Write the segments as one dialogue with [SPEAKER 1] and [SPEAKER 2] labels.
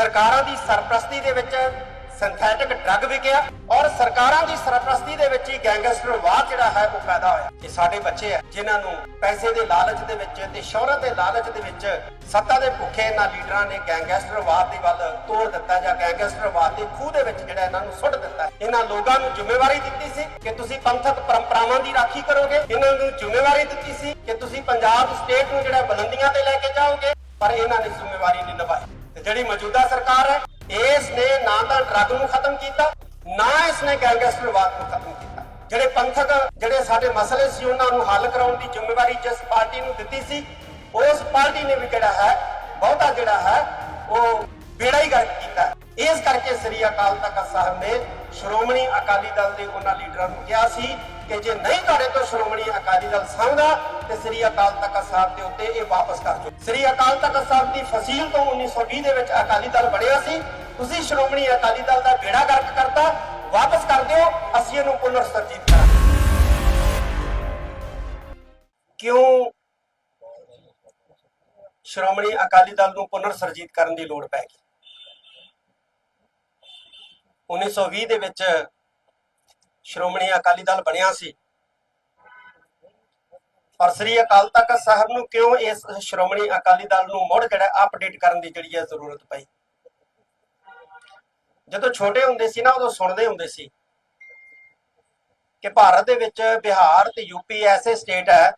[SPEAKER 1] ਸਰਕਾਰਾਂ ਦੀ ਸਰਪ੍ਰਸਤੀ ਦੇ ਵਿੱਚ ਸਿੰਥੈਟਿਕ ਡਰੱਗ ਵਿਕਿਆ ਔਰ ਸਰਕਾਰਾਂ ਦੀ ਸਰਪ੍ਰਸਤੀ ਦੇ ਵਿੱਚ ਹੀ ਗੈਂਗਸਟਰਵਾਦ ਜਿਹੜਾ ਹੈ ਉਹ ਪੈਦਾ ਹੋਇਆ। ਇਹ ਸਾਡੇ ਬੱਚੇ ਆ, ਜਿਨ੍ਹਾਂ ਨੂੰ ਪੈਸੇ ਦੇ ਲਾਲਚ ਦੇ ਵਿੱਚ ਤੇ ਸ਼ੋਹਰਤ ਦੇ ਲਾਲਚ ਦੇ ਵਿੱਚ ਸੱਤਾ ਦੇ ਭੁੱਖੇ ਇਹਨਾਂ ਲੀਡਰਾਂ ਨੇ ਗੈਂਗਸਟਰਵਾਦ ਦੀ ਵੱਲ ਤੋੜ ਦਿੱਤਾ ਜਾਂ ਗੈਂਗਸਟਰਵਾਦ ਦੇ ਖੂਹ ਦੇ ਵਿੱਚ ਜਿਹੜਾ ਇਹਨਾਂ ਨੂੰ ਸੁੱਟ ਦਿੱਤਾ। ਇਹਨਾਂ ਲੋਕਾਂ ਨੂੰ ਜ਼ਿੰਮੇਵਾਰੀ ਦਿੱਤੀ ਸੀ ਕਿ ਤੁਸੀਂ ਪੰਥਕ ਪਰੰਪਰਾਵਾਂ ਦੀ ਰਾਖੀ ਕਰੋਗੇ। ਇਹਨਾਂ ਨੂੰ ਜ਼ਿੰਮੇਵਾਰੀ ਦਿੱਤੀ ਸੀ ਕਿ ਤੁਸੀਂ ਪੰਜਾਬ ਸਟੇਟ ਨੂੰ ਜਿਹੜਾ ਬੁਲੰਦੀਆਂ ਤੇ ਲੈ ਕੇ ਜਾਓਗੇ, ਪਰ ਇਹਨਾਂ ਨੇ ਜ਼ਿੰਮੇਵਾਰੀ ਨਹੀਂ ਨਿਭਾਈ। ਤੇ ਜਿਹੜੀ ਮੌਜੂਦਾ ਸਰਕਾਰ ਹੈ, ਇਸ ਨੇ ਨਾ ਤਾਂ ਡਰੱਗ ਨੂੰ ਖਤਮ ਕੀਤਾ, ਨਾ ਇਸ ਨੇ ਗੈਂਗਸਟਰਵਾਦ ਨੂੰ ਖਤਮ ਕੀਤਾ। ਜਿਹੜੇ ਪੰਥਕ, ਜਿਹੜੇ ਸਾਡੇ ਮਸਲੇ ਸੀ, ਉਹਨਾਂ ਨੂੰ ਹੱਲ ਕਰਾਉਣ ਦੀ ਜ਼ਿੰਮੇਵਾਰੀ ਜਿਸ ਪਾਰਟੀ ਨੂੰ ਦਿੱਤੀ ਸੀ, ਉਸ ਪਾਰਟੀ ਨੇ ਵੀ ਜਿਹੜਾ ਹੈ, ਬਹੁਤਾ ਜਿਹੜਾ ਹੈ, ਉਹ ਬੇੜਾ ਹੀ ਗਰਕ ਕੀਤਾ ਇਸ ਕਰਕੇ ਸ੍ਰੀ ਅਕਾਲ ਤਖਤ ਸਾਹਿਬ ਨੇ ਸ਼੍ਰੋਮਣੀ ਅਕਾਲੀ ਦਲ ਦੇ ਉਹਨਾਂ ਲੀਡਰਾਂ ਨੂੰ ਕਿਹਾ ਸੀ ਕਿ ਜੇ ਨਹੀਂ ਤੁਹਾਡੇ ਤੋਂ ਸ਼੍ਰੋਮਣੀ ਅਕਾਲੀ ਦਲ ਸੰਘਦਾ ਤੇ ਸ੍ਰੀ ਅਕਾਲ ਤਖਤ ਸਾਹਿਬ ਦੇ ਉੱਤੇ ਇਹ ਵਾਪਸ ਕਰ ਦਿਓ। ਸ੍ਰੀ ਅਕਾਲ ਤਖਤ ਸਾਹਿਬ ਦੀ ਫਸੀਲ ਤੋਂ 1920 ਦੇ ਵਿੱਚ ਅਕਾਲੀ ਦਲ ਬਣਿਆ ਸੀ। ਤੁਸੀਂ ਸ਼੍ਰੋਮਣੀ ਅਕਾਲੀ ਦਲ ਦਾ ਬੇੜਾ ਗਰਕ ਕਰਤਾ, ਵਾਪਸ ਕਰ ਦਿਓ, ਅਸੀਂ ਇਹਨੂੰ ਪੁਨਰ ਸਰਜੀਤ ਕਰਾਂਗੇ। ਕਿਉਂ ਸ਼੍ਰੋਮਣੀ ਅਕਾਲੀ ਦਲ ਨੂੰ ਪੁਨਰ ਸਰਜੀਤ ਕਰਨ ਦੀ ਲੋੜ ਪੈ ਗਈ? 1920 ਦੇ ਵਿੱਚ ਸ਼੍ਰੋਮਣੀ ਅਕਾਲੀ ਦਲ ਬਣਿਆ ਸੀ। ਪਰ ਸ੍ਰੀ ਅਕਾਲ ਤਖਤ ਸਾਹਿਬ ਨੂੰ ਕਿਉਂ ਇਸ ਸ਼੍ਰੋਮਣੀ ਅਕਾਲੀ ਦਲ ਨੂੰ ਮੁੜ ਜਿਹੜਾ ਅਪਡੇਟ ਕਰਨ ਦੀ ਜਿਹੜੀ ਹੈ ਜ਼ਰੂਰਤ ਪਈ? ਜਦੋਂ ਛੋਟੇ ਹੁੰਦੇ ਸੀ ਨਾ, ਉਦੋਂ ਸੁਣਦੇ ਹੁੰਦੇ ਸੀ ਕਿ ਭਾਰਤ ਦੇ ਵਿੱਚ ਬਿਹਾਰ ਤੇ ਯੂਪੀ ਐਸੇ ਸਟੇਟ ਹੈ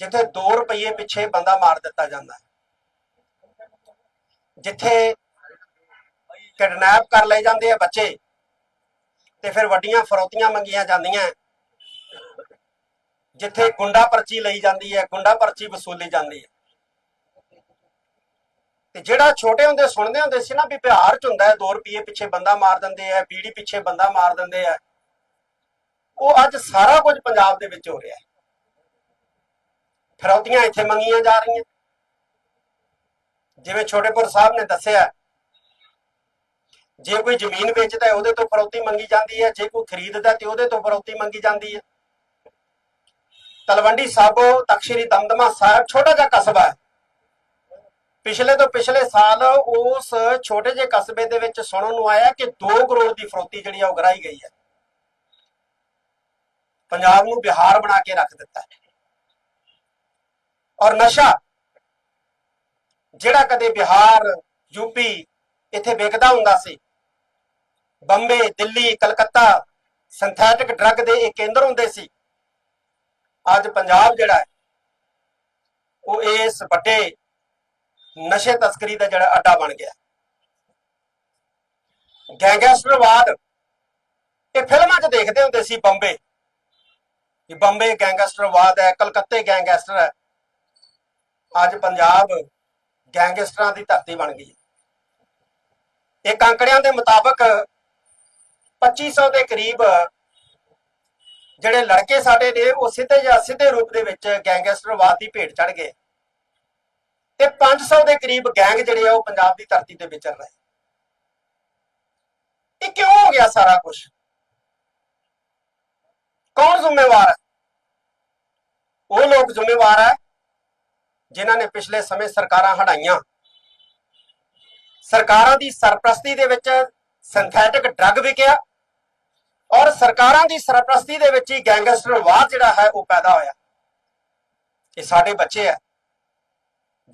[SPEAKER 1] ਜਿੱਥੇ 2 ਰੁਪਏ ਪਿੱਛੇ ਬੰਦਾ ਮਾਰ ਦਿੱਤਾ ਜਾਂਦਾ ਹੈ। ਜਿੱਥੇ ਕਿਡਨੈਪ ਕਰ ਲਏ ਜਾਂਦੇ ਆ ਬੱਚੇ। ਤੇ ਫਿਰ ਵੱਡੀਆਂ ਫਰੋਤੀਆਂ ਮੰਗੀਆਂ ਜਾਂਦੀਆਂ। ਜਿੱਥੇ ਗੁੰਡਾ ਪਰਚੀ ਲਈ ਜਾਂਦੀ ਹੈ, ਗੁੰਡਾ ਪਰਚੀ ਵਸੂਲੀ ਜਾਂਦੀ ਹੈ। ਤੇ ਜਿਹੜਾ ਛੋਟੇ ਹੁੰਦੇ ਸੁਣਦੇ ਹੁੰਦੇ ਸੀ ਨਾ ਵੀ ਬਿਹਾਰ ਚ ਹੁੰਦਾ ਹੈ 2 ਰੁਪਏ ਪਿੱਛੇ ਬੰਦਾ ਮਾਰ ਦਿੰਦੇ ਆ ਬੀੜੀ ਪਿੱਛੇ ਬੰਦਾ ਮਾਰ ਦਿੰਦੇ ਆ ਉਹ ਅੱਜ ਸਾਰਾ ਕੁਝ ਪੰਜਾਬ ਦੇ ਵਿੱਚ ਹੋ ਰਿਹਾ ਹੈ। ਫਰੌਤੀਆਂ ਇੱਥੇ ਮੰਗੀਆਂ ਜਾ ਰਹੀਆਂ। ਜਿਵੇਂ ਛੋਟੇਪੁਰ ਸਾਹਿਬ ਨੇ ਦੱਸਿਆ ਜੇ ਕੋਈ ਜ਼ਮੀਨ ਵੇਚਦਾ ਹੈ, ਉਹਦੇ ਤੋਂ ਫਰੌਤੀ ਮੰਗੀ ਜਾਂਦੀ ਹੈ, ਜੇ ਕੋਈ ਖਰੀਦਦਾ ਤੇ ਉਹਦੇ ਤੋਂ ਫਰੌਤੀ ਮੰਗੀ ਜਾਂਦੀ ਹੈ। ਤਲਵੰਡੀ ਸਾਬੋ ਤਖਸ਼ਰੀ ਦਮਦਮਾ ਸਾਹਿਬ, ਛੋਟਾ ਜਿਹਾ ਕਸਬਾ ਹੈ। ਪਿਛਲੇ ਤੋਂ ਪਿਛਲੇ ਸਾਲ ਉਸ ਛੋਟੇ ਜਿਹੇ ਕਸਬੇ ਦੇ ਵਿੱਚ ਸੁਣਨ ਨੂੰ ਆਇਆ ਕਿ 2 ਕਰੋੜ ਦੀ ਫਰੌਤੀ ਜਿਹੜੀ ਆ ਉਗਰਾਈ ਗਈ ਹੈ। ਪੰਜਾਬ ਨੂੰ ਬਿਹਾਰ ਬਣਾ ਕੇ ਰੱਖ ਦਿੱਤਾ ਹੈ। ਔਰ ਨਸ਼ਾ ਜਿਹੜਾ ਕਦੇ ਬਿਹਾਰ ਯੂਪੀ ਇੱਥੇ ਵਿਕਦਾ ਹੁੰਦਾ ਸੀ ਬੰਬੇ, ਦਿੱਲੀ, ਕਲਕੱਤਾ ਸਿੰਥੈਟਿਕ ਡਰੱਗ ਦੇ ਇਹ ਕੇਂਦਰ ਹੁੰਦੇ ਸੀ। ਅੱਜ ਪੰਜਾਬ ਜਿਹੜਾ ਹੈ, ਉਹ ਇਸ ਵੱਡੇ ਨਸ਼ੇ ਤਸਕਰੀ ਦਾ ਜਿਹੜਾ ਅੱਡਾ ਬਣ ਗਿਆ। ਗੈਂਗਸਟਰਵਾਦ ਇਹ ਫਿਲਮਾਂ 'ਚ ਦੇਖਦੇ ਹੁੰਦੇ ਸੀ ਬੰਬੇ। ਕਿ ਬੰਬੇ ਗੈਂਗਸਟਰਵਾਦ ਹੈ, ਕਲਕੱਤੇ ਗੈਂਗਸਟਰ ਹੈ। ਅੱਜ ਪੰਜਾਬ ਗੈਂਗਸਟਰਾਂ ਦੀ ਧਰਤੀ ਬਣ ਗਈ ਹੈ। ਇਹ ਅੰਕੜਿਆਂ ਦੇ ਮੁਤਾਬਕ 2500 ਦੇ ਕਰੀਬ ਜਿਹੜੇ ਲੜਕੇ ਸਾਡੇ ਨੇ, ਉਹ ਸਿੱਧੇ ਜਾਂ ਸਿੱਧੇ ਰੂਪ ਦੇ ਵਿੱਚ ਗੈਂਗਸਟਰਵਾਦ ਦੀ ਭੇਟ ਚੜ ਗਏ। ਤੇ 500 ਦੇ ਕਰੀਬ ਗੈਂਗ ਜਿਹੜੇ ਆ, ਉਹ ਪੰਜਾਬ ਦੀ ਧਰਤੀ ਤੇ ਵਿਚਰ ਰਹੇ। ਇਹ ਕਿਉਂ ਹੋ ਗਿਆ ਸਾਰਾ ਕੁਝ ਕੌਣ ਜ਼ਿੰਮੇਵਾਰ ਹੈ? ਉਹ ਲੋਕ ਜ਼ਿੰਮੇਵਾਰ ਹੈ ਜਿਨ੍ਹਾਂ ਨੇ ਪਿਛਲੇ ਸਮੇਂ ਸਰਕਾਰਾਂ ਹਟਾਈਆਂ ਸਰਕਾਰਾਂ ਦੀ ਸਰਪ੍ਰਸਤੀ ਦੇ ਵਿੱਚ ਸਿੰਥੈਟਿਕ ਡਰੱਗ ਵਿਕਿਆ। ਔਰ ਸਰਕਾਰਾਂ ਦੀ ਸਰਪ੍ਰਸਤੀ ਦੇ ਵਿੱਚ ਹੀ ਗੈਂਗਸਟਰਵਾਦ ਜਿਹੜਾ ਹੈ ਉਹ ਪੈਦਾ ਹੋਇਆ। ਇਹ ਸਾਡੇ ਬੱਚੇ ਆ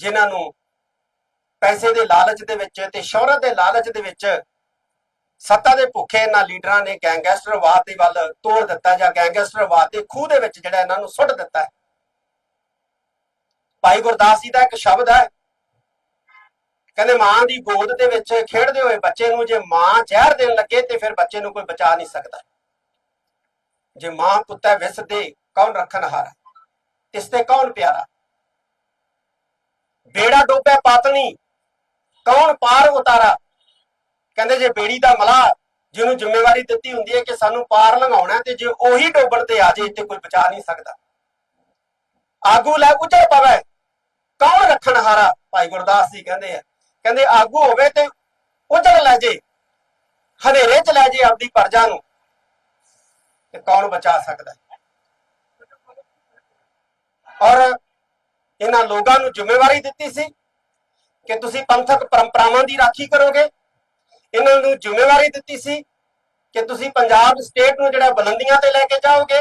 [SPEAKER 1] ਜਿਨ੍ਹਾਂ ਨੂੰ ਪੈਸੇ ਦੇ ਲਾਲਚ ਦੇ ਵਿੱਚ ਤੇ ਸ਼ੋਹਰਤ ਦੇ ਲਾਲਚ ਦੇ ਵਿੱਚ ਸੱਤਾ ਦੇ ਭੁੱਖੇ ਇਹਨਾਂ ਲੀਡਰਾਂ ਨੇ ਗੈਂਗਸਟਰਵਾਦ ਦੇ ਵੱਲ ਤੋੜ ਦਿੱਤਾ ਜਾਂ ਗੈਂਗਸਟਰਵਾਦ ਦੇ ਖੂਹ ਦੇ ਵਿੱਚ ਜਿਹੜਾ ਇਹਨਾਂ ਨੂੰ ਸੁੱਟ ਦਿੱਤਾ ਹੈ। ਭਾਈ ਗੁਰਦਾਸ ਜੀ ਦਾ ਇੱਕ ਸ਼ਬਦ ਹੈ ਕਹਿੰਦੇ ਮਾਂ ਦੀ ਗੋਦ ਦੇ ਵਿੱਚ ਖੇਡਦੇ ਹੋਏ ਬੱਚੇ ਨੂੰ ਜੇ ਮਾਂ ਜ਼ਹਿਰ ਦੇਣ ਲੱਗੇ ਤੇ ਫਿਰ ਬੱਚੇ ਨੂੰ ਕੋਈ ਬਚਾ ਨਹੀਂ ਸਕਦਾ। ਜੇ ਮਾਂ ਪੁੱਤੈ ਵਿਸ ਦੇ ਕੌਣ ਰੱਖਣ ਹਾਰਾ? ਤਿਸ ਤੇ ਕੌਣ ਪਿਆਰਾ? ਬੇੜਾ ਡੋਬੇ ਪਾਤਨੀ ਕੌਣ ਪਾਰ ਉਤਾਰਾ? ਕਹਿੰਦੇ ਜੇ ਬੇੜੀ ਦਾ ਮਲਾ ਜਿਹਨੂੰ ਜ਼ਿੰਮੇਵਾਰੀ ਦਿੱਤੀ ਹੁੰਦੀ ਹੈ ਕਿ ਸਾਨੂੰ ਪਾਰ ਲੰਘਾਉਣਾ ਤੇ ਜੇ ਉਹੀ ਡੋਬਣ ਤੇ ਆ ਜੇ ਤੇ ਕੋਈ ਬਚਾ ਨਹੀਂ ਸਕਦਾ। ਆਗੂ ਲੈ ਉਚੜ ਪਵੇ, ਕੌਣ ਰੱਖਣ ਹਾਰਾ? ਭਾਈ ਗੁਰਦਾਸ ਜੀ ਕਹਿੰਦੇ ਆ ਕਹਿੰਦੇ ਆਗੂ ਹੋਵੇ ਤੇ ਉਜੜ ਲੈ ਜੇ, ਹਨੇਰੇ ਚ ਲੈ ਜੇ ਆਪਦੀ ਪਰਜਾ ਨੂੰ। ਤੇ ਕੌਣ ਬਚਾ ਸਕਦਾ? ਔਰ ਇਹਨਾਂ ਲੋਕਾਂ ਨੂੰ ਜ਼ਿੰਮੇਵਾਰੀ ਦਿੱਤੀ ਸੀ ਕਿ ਤੁਸੀਂ ਪੰਥਕ ਪਰੰਪਰਾਵਾਂ ਦੀ ਰਾਖੀ ਕਰੋਗੇ। ਇਹਨਾਂ ਨੂੰ ਜ਼ਿੰਮੇਵਾਰੀ ਦਿੱਤੀ ਸੀ ਕਿ ਤੁਸੀਂ ਪੰਜਾਬ ਸਟੇਟ ਨੂੰ ਜਿਹੜਾ ਬੁਲੰਦੀਆਂ ਤੇ ਲੈ ਕੇ ਜਾਓਗੇ,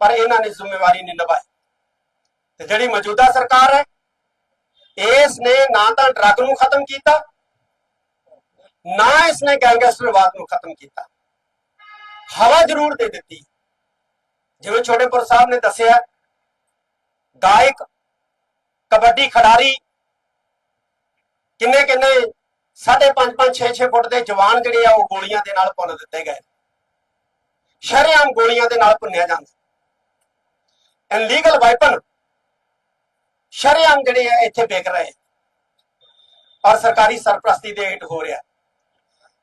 [SPEAKER 1] ਪਰ ਇਹਨਾਂ ਨੇ ਜ਼ਿੰਮੇਵਾਰੀ ਨਹੀਂ ਨਿਭਾਈ। ਤੇ ਜਿਹੜੀ ਮੌਜੂਦਾ ਸਰਕਾਰ ਹੈ ਇਸ ਨੇ ਨਾ ਤਾਂ ਡਰੱਗ ਨੂੰ ਖਤਮ ਕੀਤਾ, ਨਾ ਇਸ ਨੇ ਗੈਂਗਸਟਰਵਾਦ ਨੂੰ ਖਤਮ ਕੀਤਾ। ਹਵਾ ਜ਼ਰੂਰ ਦੇ ਦਿੱਤੀ। ਜਿਵੇਂ ਛੋਟੇਪੁਰ ਸਾਹਿਬ ਨੇ ਦੱਸਿਆ, ਗਾਇਕ, ਕਬੱਡੀ ਖਿਡਾਰੀ ਕਿੰਨੇ ਕਿੰਨੇ ਸਾਢੇ ਪੰਜ ਪੰਜ 6 6 ਫੁੱਟ ਦੇ ਜਵਾਨ ਜਿਹੜੇ ਆ, ਉਹ ਗੋਲੀਆਂ ਦੇ ਨਾਲ ਭੁੰਨ ਦਿੱਤੇ ਗਏ। ਸ਼ਰੇਆਮ ਗੋਲੀਆਂ ਦੇ ਨਾਲ ਭੁੰਨਿਆ ਜਾਂਦਾ। ਇਨਲੀਗਲ ਵਾਈਪਨ ਸ਼ਰੇਆਮ ਜਿਹੜੇ ਆ ਇੱਥੇ ਵਿਕ ਰਹੇ। ਔਰ ਸਰਕਾਰੀ ਸਰਪ੍ਰਸਤੀ ਦੇ ਹੇਠ ਹੋ ਰਿਹਾ।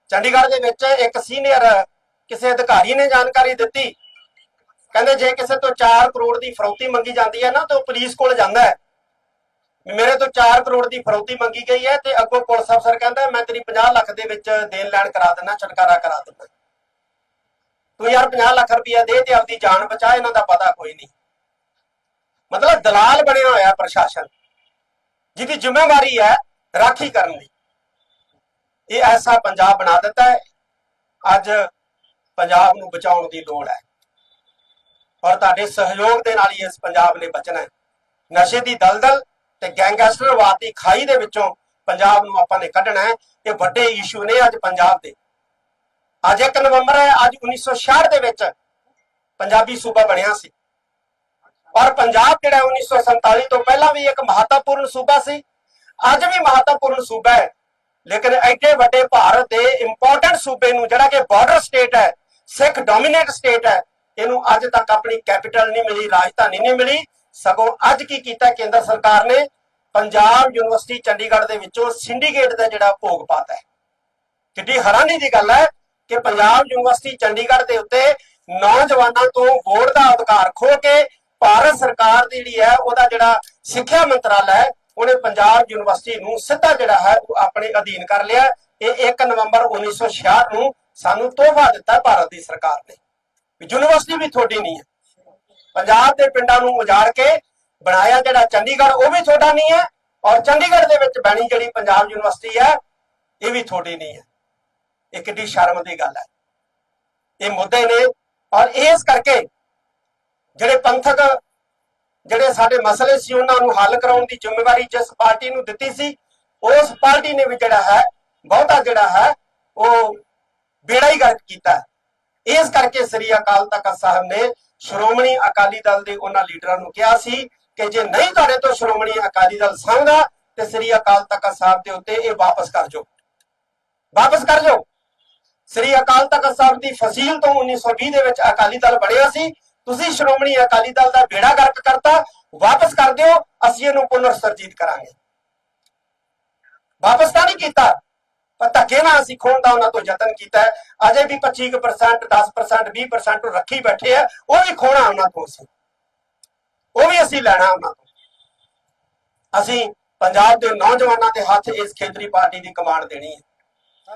[SPEAKER 1] ਚੰਡੀਗੜ੍ਹ ਦੇ ਵਿੱਚ ਇੱਕ ਸੀਨੀਅਰ ਕਿਸੇ ਅਧਿਕਾਰੀ ਨੇ ਜਾਣਕਾਰੀ ਦਿੱਤੀ। ਕਹਿੰਦੇ ਜੇ ਕਿਸੇ ਤੋਂ 4 ਕਰੋੜ ਦੀ ਫਰੌਤੀ ਮੰਗੀ ਜਾਂਦੀ ਹੈ ਨਾ, ਤਾਂ ਉਹ ਪੁਲਿਸ ਕੋਲ ਜਾਂਦਾ ਹੈ। ਮੇਰੇ ਤੋਂ 4 ਕਰੋੜ ਦੀ ਫਰੌਤੀ ਮੰਗੀ ਗਈ ਹੈ ਤੇ ਅੱਗੋਂ ਪੁਲਿਸ ਅਫਸਰ ਕਹਿੰਦਾ, ਮੈਂ ਤੇਰੀ 50 ਲੱਖ ਦੇ ਵਿੱਚ ਦੇਣ ਲੈਣ ਕਰਾ ਦਿੰਦਾ, ਛੁਟਕਾਰਾ ਕਰਾ ਦਿੰਦਾ। ਤੂੰ ਯਾਰ 50 ਲੱਖ ਰੁਪਇਆ ਦੇ ਤੇ ਆਪਦੀ ਜਾਨ ਬਚਾ, ਇਹਨਾਂ ਦਾ ਪਤਾ ਕੋਈ ਨਹੀਂ। ਮਤਲਬ ਦਲਾਲ ਬਣਿਆ ਹੋਇਆ ਪ੍ਰਸ਼ਾਸਨ, ਜਿਹਦੀ ਜ਼ਿੰਮੇਵਾਰੀ ਹੈ ਰਾਖੀ ਕਰਨ ਦੀ। ਇਹ ਐਸਾ ਪੰਜਾਬ ਬਣਾ ਦਿੱਤਾ ਹੈ। ਅੱਜ ਪੰਜਾਬ ਨੂੰ ਬਚਾਉਣ ਦੀ ਲੋੜ ਹੈ। ਔਰ ਤੁਹਾਡੇ ਸਹਿਯੋਗ ਦੇ ਨਾਲ ਹੀ ਇਸ ਪੰਜਾਬ ਨੇ ਬਚਣਾ ਹੈ। ਨਸ਼ੇ ਦੀ ਦਲਦਲ ਤੇ ਗੈਂਗਸਟਰਵਾਦ ਦੀ ਖਾਈ ਦੇ ਵਿੱਚੋਂ ਪੰਜਾਬ ਨੂੰ ਆਪਾਂ ਨੇ ਕੱਢਣਾ ਹੈ। ਇਹ ਵੱਡੇ ਇਸ਼ੂ ਨੇ ਅੱਜ ਪੰਜਾਬ ਦੇ। ਅੱਜ 1 ਨਵੰਬਰ ਹੈ, ਅੱਜ 1966 ਦੇ ਵਿੱਚ ਪੰਜਾਬੀ ਸੂਬਾ ਬਣਿਆ ਸੀ। ਪਰ ਪੰਜਾਬ ਜਿਹੜਾ 1947 ਤੋਂ ਪਹਿਲਾਂ ਵੀ ਇੱਕ ਮਹੱਤਵਪੂਰਨ ਸੂਬਾ ਸੀ। ਅੱਜ ਵੀ ਮਹੱਤਵਪੂਰਨ ਸੂਬਾ ਹੈ। ਲੇਕਿਨ ਐਡੇ ਵੱਡੇ ਭਾਰਤ ਦੇ ਇੰਪੋਰਟੈਂਟ ਸੂਬੇ ਨੂੰ ਜਿਹੜਾ ਕਿ ਬਾਰਡਰ ਸਟੇਟ ਹੈ, ਸਿੱਖ ਡੋਮੀਨੇਟ ਸਟੇਟ ਹੈ, ਇਹਨੂੰ ਅੱਜ ਤੱਕ ਆਪਣੀ ਕੈਪੀਟਲ ਨਹੀਂ ਮਿਲੀ, ਰਾਜਧਾਨੀ ਨਹੀਂ ਮਿਲੀ। ਸਗੋਂ ਅੱਜ ਕੀ ਕੀਤਾ ਕੇਂਦਰ ਸਰਕਾਰ ਨੇ? ਪੰਜਾਬ ਯੂਨੀਵਰਸਿਟੀ ਚੰਡੀਗੜ੍ਹ ਦੇ ਵਿੱਚੋਂ ਸਿੰਡੀਕੇਟ ਦਾ ਜਿਹੜਾ ਭੋਗ ਪਾਤਾ ਹੈ। ਕਿੱਡੀ ਹੈਰਾਨੀ ਦੀ ਗੱਲ ਹੈ ਕਿ ਪੰਜਾਬ ਯੂਨੀਵਰਸਿਟੀ ਚੰਡੀਗੜ੍ਹ ਦੇ ਉੱਤੇ ਨੌਜਵਾਨਾਂ ਤੋਂ ਵੋਟ ਦਾ ਅਧਿਕਾਰ ਖੋ ਕੇ ਭਾਰਤ ਸਰਕਾਰ ਦੀ ਜਿਹੜੀ ਹੈ, ਉਹਦਾ ਜਿਹੜਾ ਸਿੱਖਿਆ ਮੰਤਰਾਲਾ ਹੈ, ਉਹਨੇ ਪੰਜਾਬ ਯੂਨੀਵਰਸਿਟੀ ਨੂੰ ਸਿੱਧਾ ਜਿਹੜਾ ਹੈ, ਉਹ ਆਪਣੇ ਅਧੀਨ ਕਰ ਲਿਆ ਇਹ 1 ਨਵੰਬਰ 1966 ਨੂੰ ਸਾਨੂੰ ਤੋਹਫਾ ਦਿੱਤਾ ਭਾਰਤ ਦੀ ਸਰਕਾਰ ਨੇ। ਵੀ ਯੂਨੀਵਰਸਿਟੀ ਵੀ ਤੁਹਾਡੀ ਨਹੀਂ ਹੈ। ਪੰਜਾਬ ਦੇ ਪਿੰਡਾਂ ਨੂੰ ਉਜਾੜ ਕੇ ਬਣਾਇਆ ਜਿਹੜਾ ਚੰਡੀਗੜ੍ਹ, ਉਹ ਵੀ ਤੁਹਾਡਾ ਨਹੀਂ ਹੈ। ਔਰ ਚੰਡੀਗੜ੍ਹ ਦੇ ਵਿੱਚ ਬਣੀ ਜਿਹੜੀ ਪੰਜਾਬ ਯੂਨੀਵਰਸਿਟੀ ਹੈ, ਇਹ ਵੀ ਤੁਹਾਡੀ ਨਹੀਂ ਹੈ। ਇਹ ਕਿੱਡੀ ਸ਼ਰਮ ਦੀ ਗੱਲ ਹੈ। ਇਹ ਮੁੱਦੇ ਨੇ। ਔਰ ਇਸ ਕਰਕੇ ਜਿਹੜੇ ਪੰਥਕ, ਜਿਹੜੇ ਸਾਡੇ ਮਸਲੇ ਸੀ, ਉਹਨਾਂ ਨੂੰ ਹੱਲ ਕਰਾਉਣ ਦੀ ਜ਼ਿੰਮੇਵਾਰੀ ਜਿਸ ਪਾਰਟੀ ਨੂੰ ਦਿੱਤੀ ਸੀ, ਉਸ ਪਾਰਟੀ ਨੇ ਵੀ ਜਿਹੜਾ ਹੈ, ਬਹੁਤਾ ਜਿਹੜਾ ਹੈ, ਉਹ ਬੇੜਾ ਹੀ ਗਰਕ ਕੀਤਾ ਹੈ। ਇਸ ਕਰਕੇ ਸ੍ਰੀ ਅਕਾਲ ਤਖਤ ਸਾਹਿਬ ਨੇ ਸ਼੍ਰੋਮਣੀ ਅਕਾਲੀ ਦਲ ਦੇ ਉਹਨਾਂ ਲੀਡਰਾਂ ਨੂੰ ਕਿਹਾ ਸੀ ਕਿ ਜੇ ਨਹੀਂ ਤੁਹਾਡੇ ਤੋਂ ਸ਼੍ਰੋਮਣੀ ਅਕਾਲੀ ਦਲ ਸੰਘਦਾ ਤੇ ਸ੍ਰੀ ਅਕਾਲ ਤਖਤ ਸਾਹਿਬ ਦੇ ਉੱਤੇ ਇਹ ਵਾਪਸ ਕਰ ਜਾਓ। ਵਾਪਸ ਕਰ ਜਾਓ। ਸ੍ਰੀ ਅਕਾਲ ਤਖਤ ਸਾਹਿਬ ਦੀ ਫਸੀਲ ਤੋਂ 1920 ਦੇ ਵਿੱਚ ਅਕਾਲੀ ਦਲ ਬਣਿਆ ਸੀ। ਤੁਸੀਂ ਸ਼੍ਰੋਮਣੀ ਅਕਾਲੀ ਦਲ ਦਾ ਬੇੜਾ ਗਰਕ ਕਰਤਾ, ਵਾਪਸ ਕਰ ਦਿਓ, ਅਸੀਂ ਇਹਨੂੰ ਪੁਨਰ ਸਰਜੀਤ ਕਰਾਂਗੇ। ਵਾਪਸ ਤਾਂ ਨਹੀਂ ਕੀਤਾ, ਪਰ ਧੱਕੇ ਨਾਲ ਅਸੀਂ ਖੋਣ ਦਾ ਉਹਨਾਂ ਤੋਂ ਯਤਨ ਕੀਤਾ ਅਜੇ ਵੀ 25% 10% 20% ਉਹ ਰੱਖੀ ਬੈਠੇ ਆ, ਉਹ ਵੀ ਖੋਣਾ ਉਹਨਾਂ ਤੋਂ ਅਸੀਂ। ਉਹ ਵੀ ਅਸੀਂ ਲੈਣਾ ਉਹਨਾਂ ਤੋਂ। ਅਸੀਂ ਪੰਜਾਬ ਦੇ ਨੌਜਵਾਨਾਂ ਦੇ ਹੱਥ ਇਸ ਖੇਤਰੀ ਪਾਰਟੀ ਦੀ ਕਮਾਂਡ ਦੇਣੀ ਹੈ।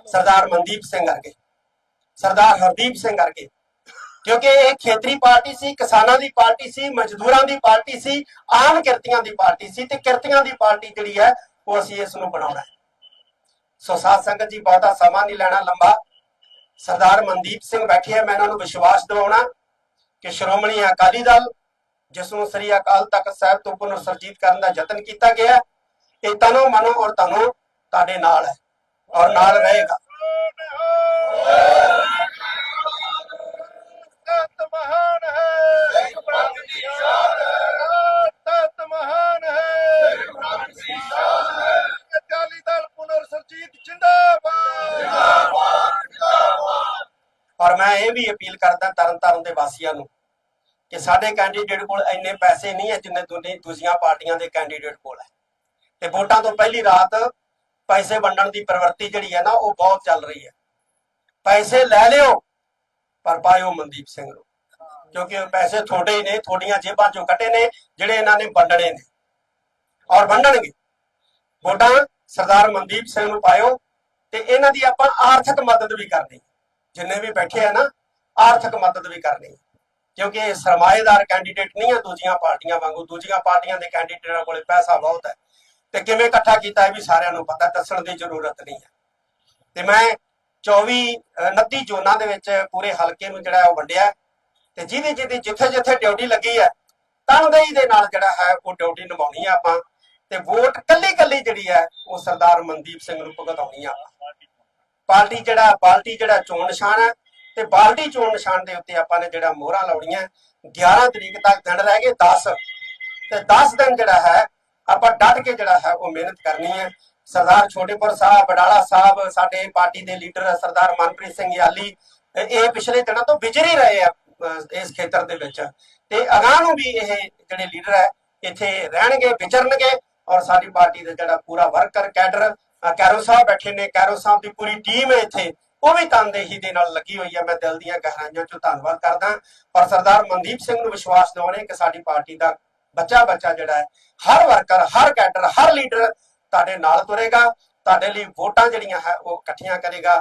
[SPEAKER 1] ਸਰਦਾਰ ਮਨਦੀਪ ਸਿੰਘ ਅਰਗੇ ਸਰਦਾਰ ਹਰਦੀਪ ਸਿੰਘ ਅਰਗੇ ਕਿਉਂਕਿ ਇਹ ਖੇਤਰੀ ਪਾਰਟੀ ਸੀ, ਕਿਸਾਨਾਂ ਦੀ ਪਾਰਟੀ ਸੀ, ਮਜ਼ਦੂਰਾਂ ਦੀ ਪਾਰਟੀ ਸੀ, ਆਮ ਕਿਰਤੀਆਂ ਦੀ ਪਾਰਟੀ ਸੀ ਤੇ ਕਿਰਤੀਆਂ ਦੀ ਪਾਰਟੀ ਜਿਹੜੀ ਹੈ ਉਹ ਅਸੀਂ ਇਸ ਨੂੰ ਬਣਾਉਣਾ ਹੈ। ਸੋ ਸਾਧ ਸੰਗਤ ਜੀ, ਬਹੁਤਾ ਸਮਾਂ ਨਹੀਂ ਲੈਣਾ, ਲੰਬਾ। ਸਰਦਾਰ ਮਨਦੀਪ ਸਿੰਘ ਬੈਠੇ ਆ, ਮੈਂ ਇਹਨਾਂ ਨੂੰ ਵਿਸ਼ਵਾਸ ਦਿਵਾਉਣਾ ਕਿ ਸ਼੍ਰੋਮਣੀ ਅਕਾਲੀ ਦਲ, ਜਿਸ ਨੂੰ ਸ੍ਰੀ ਅਕਾਲ ਤਖਤ ਸਾਹਿਬ ਤੋਂ ਪੁਨਰ ਸਰਜੀਤ ਕਰਨ ਦਾ ਯਤਨ ਕੀਤਾ ਗਿਆ ਇਹ ਤਨੋ ਮਨੋ ਔਰ ਤਨੋ ਤੁਹਾਡੇ ਨਾਲ ਹੈ ਔਰ ਨਾਲ ਰਹੇਗਾ। ਔਰ ਮੈਂ ਇਹ ਵੀ ਅਪੀਲ ਕਰਦਾ ਤਰਨ ਦੇ ਵਾਸੀਆਂ ਨੂੰ ਕਿ ਸਾਡੇ ਕੈਂਡੀਡੇਟ ਕੋਲ ਇੰਨੇ ਪੈਸੇ ਨਹੀਂ ਹੈ ਜਿੰਨੇ ਦੁਨੀ ਦੂਜੀਆਂ ਪਾਰਟੀਆਂ ਦੇ ਕੈਂਡੀਡੇਟ ਕੋਲ ਹੈ। ਤੇ ਵੋਟਾਂ ਤੋਂ ਪਹਿਲੀ ਰਾਤ ਪੈਸੇ ਵੰਡਣ ਦੀ ਪ੍ਰਵਿਰਤੀ ਜਿਹੜੀ ਹੈ ਨਾ, ਉਹ ਬਹੁਤ ਚੱਲ ਰਹੀ ਹੈ। ਪੈਸੇ ਲੈ ਲਿਓ, ਪਰ ਪਾਇਓ ਮਨਦੀਪ ਸਿੰਘ ਨੂੰ। ਕਿਉਂਕਿ ਉਹ ਪੈਸੇ ਤੁਹਾਡੇ ਹੀ ਨੇ, ਤੁਹਾਡੀਆਂ ਜੇਬਾਂ ਚੋਂ ਕੱਟੇ ਨੇ, ਜਿਹੜੇ ਇਹਨਾਂ ਨੇ ਵੰਡਣੇ ਨੇ। ਔਰ ਵੰਡਣਗੇ। ਵੋਟਾਂ ਸਰਦਾਰ ਮਨਦੀਪ ਸਿੰਘ ਨੂੰ ਪਾਇਓ ਤੇ ਇਹਨਾਂ ਦੀ ਆਪਾਂ ਆਰਥਿਕ ਮਦਦ ਵੀ ਕਰਨੀ। ਜਿੰਨੇ ਵੀ ਬੈਠੇ ਆ ਨਾ ਆਰਥਿਕ ਮਦਦ ਵੀ ਕਰਨੀ। ਕਿਉਂਕਿ ਇਹ ਸਰਮਾਏਦਾਰ ਕੈਂਡੀਡੇਟ ਨਹੀਂ ਆ ਦੂਜੀਆਂ ਪਾਰਟੀਆਂ ਵਾਂਗੂ। ਦੂਜੀਆਂ ਪਾਰਟੀਆਂ ਦੇ ਕੈਂਡੀਡੇਟਾਂ ਕੋਲੇ ਪੈਸਾ ਬਹੁਤ ਹੈ। ਤੇ ਕਿਵੇਂ ਇਕੱਠਾ ਕੀਤਾ ਇਹ ਵੀ ਸਾਰਿਆਂ ਨੂੰ ਪਤਾ ਦੱਸਣ ਦੀ ਜ਼ਰੂਰਤ ਨਹੀਂ ਹੈ। ਤੇ ਮੈਂ 24 ਅ, 29 ਜ਼ੋਨਾਂ ਦੇ ਵਿੱਚ ਪੂਰੇ ਹਲਕੇ ਨੂੰ ਜਿਹੜਾ ਉਹ ਵੰਡਿਆ ਤੇ ਜਿਹਦੀ ਜਿਹਦੀ ਜਿੱਥੇ ਜਿੱਥੇ ਡਿਊਟੀ ਲੱਗੀ ਹੈ ਤਨਦੇਹੀ ਦੇ ਨਾਲ ਜਿਹੜਾ ਹੈ ਉਹ ਡਿਊਟੀ ਨਿਭਾਉਣੀ ਆ ਆਪਾਂ। ਤੇ ਵੋਟ ਕੱਲੀ ਕੱਲੀ ਜਿਹੜੀ ਹੈ ਉਹ ਸਰਦਾਰ ਮਨਦੀਪ ਸਿੰਘ ਨੂੰ ਭੁਗਤਾਉਣੀ ਆ ਆਪਾਂ। ਪਾਰਟੀ ਜਿਹੜਾ ਪਾਰਟੀ ਜਿਹੜਾ ਚੋਣ ਨਿਸ਼ਾਨ ਹੈ ਤੇ ਬਾਲਟੀ ਚੋਣ ਨਿਸ਼ਾਨ ਦੇ ਉੱਤੇ ਆਪਾਂ ਨੇ ਜਿਹੜਾ ਮੋਹਰਾਂ ਲਾਉਣੀਆਂ 11 ਤਰੀਕ ਤੱਕ ਦਿਨ ਰਹਿ ਗਏ 10 ਤੇ 10 ਦਿਨ ਜਿਹੜਾ ਹੈ, ਆਪਾਂ ਡਟ ਕੇ ਜਿਹੜਾ ਹੈ ਉਹ ਮਿਹਨਤ ਕਰਨੀ ਹੈ। ਸਰਦਾਰ ਛੋਟੇਪੁਰ ਸਾਹਿਬ, ਬਡਾਲਾ ਸਾਹਿਬ, ਸਾਡੇ ਪਾਰਟੀ ਦੇ ਲੀਡਰ ਸਰਦਾਰ ਮਨਪ੍ਰੀਤ ਸਿੰਘ ਯਾਲੀ ਇਹ ਪਿਛਲੇ ਦਿਨਾਂ ਤੋਂ ਵਿਚਰ ਹੀ ਰਹੇ ਆ ਇਸ ਖੇਤਰ ਦੇ ਵਿੱਚ। ਤੇ ਅਗਾਂਹ ਨੂੰ ਵੀ ਇਹ ਜਿਹੜੇ ਲੀਡਰ ਹੈ, ਇੱਥੇ ਰਹਿਣਗੇ, ਵਿਚਰਨਗੇ ਔਰ ਸਾਡੀ ਪਾਰਟੀ ਦਾ ਜਿਹੜਾ ਪੂਰਾ ਵਰਕਰ, ਕੈਡਰ ਕੈਰੋ ਸਾਹਿਬ ਬੈਠੇ ਨੇ ਕੈਰੋ ਸਾਹਿਬ ਦੀ ਪੂਰੀ ਟੀਮ ਹੈ ਇੱਥੇ, ਉਹ ਵੀ ਤਨਦੇਹੀ ਦੇ ਨਾਲ ਲੱਗੀ ਹੋਈ ਹੈ। ਮੈਂ ਦਿਲ ਦੀਆਂ ਗਹਿਰਾਈਆਂ ਚੋਂ ਧੰਨਵਾਦ ਕਰਦਾ ਪਰ ਸਰਦਾਰ ਮਨਦੀਪ ਸਿੰਘ ਨੂੰ ਵਿਸ਼ਵਾਸ ਦਿਵਾਉਣੇ ਕਿ ਸਾਡੀ ਪਾਰਟੀ ਦਾ ਬੱਚਾ ਬੱਚਾ ਜਿਹੜਾ ਹੈ, ਹਰ ਵਰਕਰ, ਹਰ ਕੈਡਰ, ਹਰ ਲੀਡਰ ਤੁਹਾਡੇ ਨਾਲ ਤੁਰੇਗਾ, ਤੁਹਾਡੇ ਲਈ ਵੋਟਾਂ ਜਿਹੜੀਆਂ ਹੈ, ਉਹ ਇਕੱਠੀਆਂ ਕਰੇਗਾ।